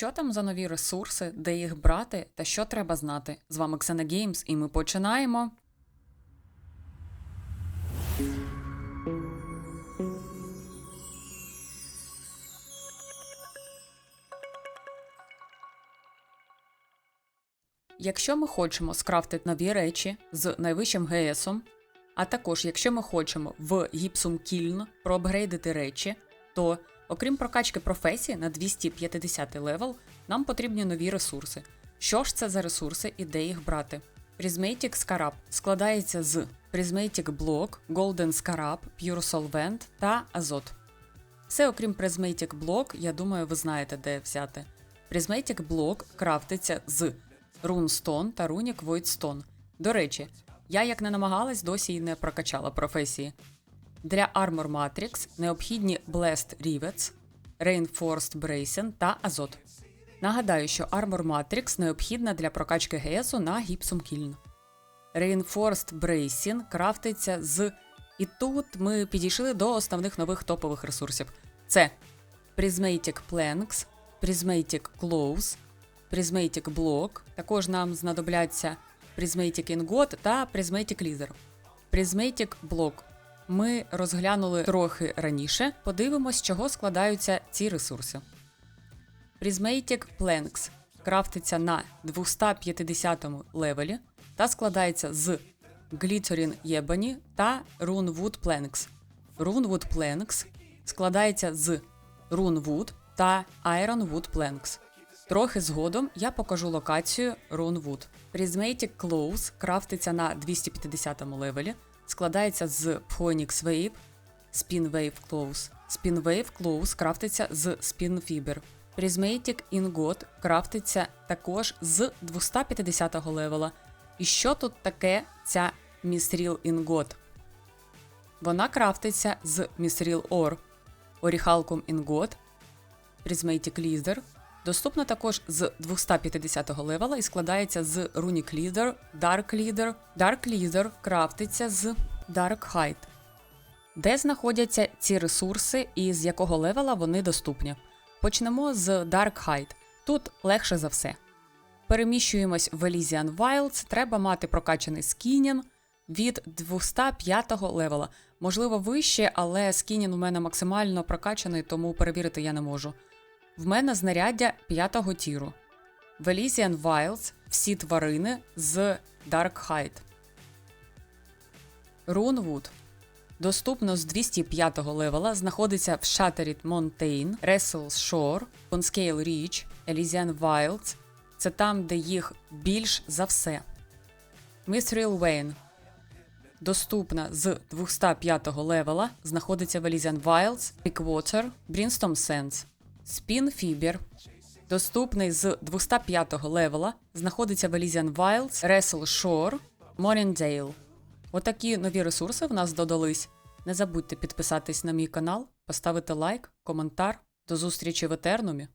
Що там за нові ресурси, де їх брати та що треба знати? З вами Xena Games і ми починаємо. Якщо ми хочемо скрафтити нові речі з найвищим ГСом, а також якщо ми хочемо в гіпсум кільн проапгрейдити речі, то окрім прокачки професії на 250 левел, нам потрібні нові ресурси. Що ж це за ресурси і де їх брати? Prismatic Scarab складається з Prismatic Block, Golden Scarab, Pure Solvent та Азот. Все окрім Prismatic Block, я думаю, ви знаєте, де взяти. Prismatic Block крафтиться з Runestone та Runic Voidstone. До речі, я як не намагалась, досі й не прокачала професії. Для Armor Matrix необхідні Blessed Rivets, Reinforced Bracing та Азот. Нагадаю, що Armor Matrix необхідна для прокачки ГСу на Гіпсум Кільн. Reinforced Bracing крафтиться з. І тут ми підійшли до основних нових топових ресурсів: це Prismatic Planks, Prismatic Clothes, Prismatic Block. Також нам знадобляться Prismatic Ingot та Prismatic Leather. Prismatic Block ми розглянули трохи раніше. Подивимось, чого складаються ці ресурси. Prismatic Planks крафтиться на 250 левелі та складається з Glittering Ebony та Runewood Planks. Runewood Planks складається з Runewood та Ironwood Planks. Трохи згодом я покажу локацію Runewood. Prismatic Clothes крафтиться на 250 левелі, складається з Phoenix Wave, Spin Wave Clothes. Spin Wave Clothes крафтиться з Spin Fiber. Prismatic Ingot крафтиться також з 250 го левела. І що тут таке ця Mithril Ingot? Вона крафтиться з Mithril Ore, Orichalcum Ingot, Prismatic Leather. Доступна також з 250 го левела і складається з Runic Leader, Dark Leader. Dark Leader крафтиться з Dark Hide. Де знаходяться ці ресурси і з якого левела вони доступні? Почнемо з Dark Hide. Тут легше за все. Переміщуємось в Elysian Wilds, треба мати прокачаний скінін від 205 левела. Можливо, вище, але скінін у мене максимально прокачаний, тому перевірити я не можу. В мене знаряддя 5 тіру. В Elysian всі тварини з Dark Hide. Runewood. Доступно з 205 левела знаходиться в Shattered Mountain, Wrestle's Shore, Bonscale Reach, Elysian Wilds. Це там, де їх більш за все. Mithril Wayne. Доступна з 205 левела, знаходиться в Elysian Wilds, Pickwater, Brimstone Sands. Fiber. Доступний з 205 левела, знаходиться в Elysian Wilds, Wrestle Shore, Morindale. Отакі нові ресурси в нас додались. Не забудьте підписатись на мій канал, поставити лайк, коментар. До зустрічі в Етернумі.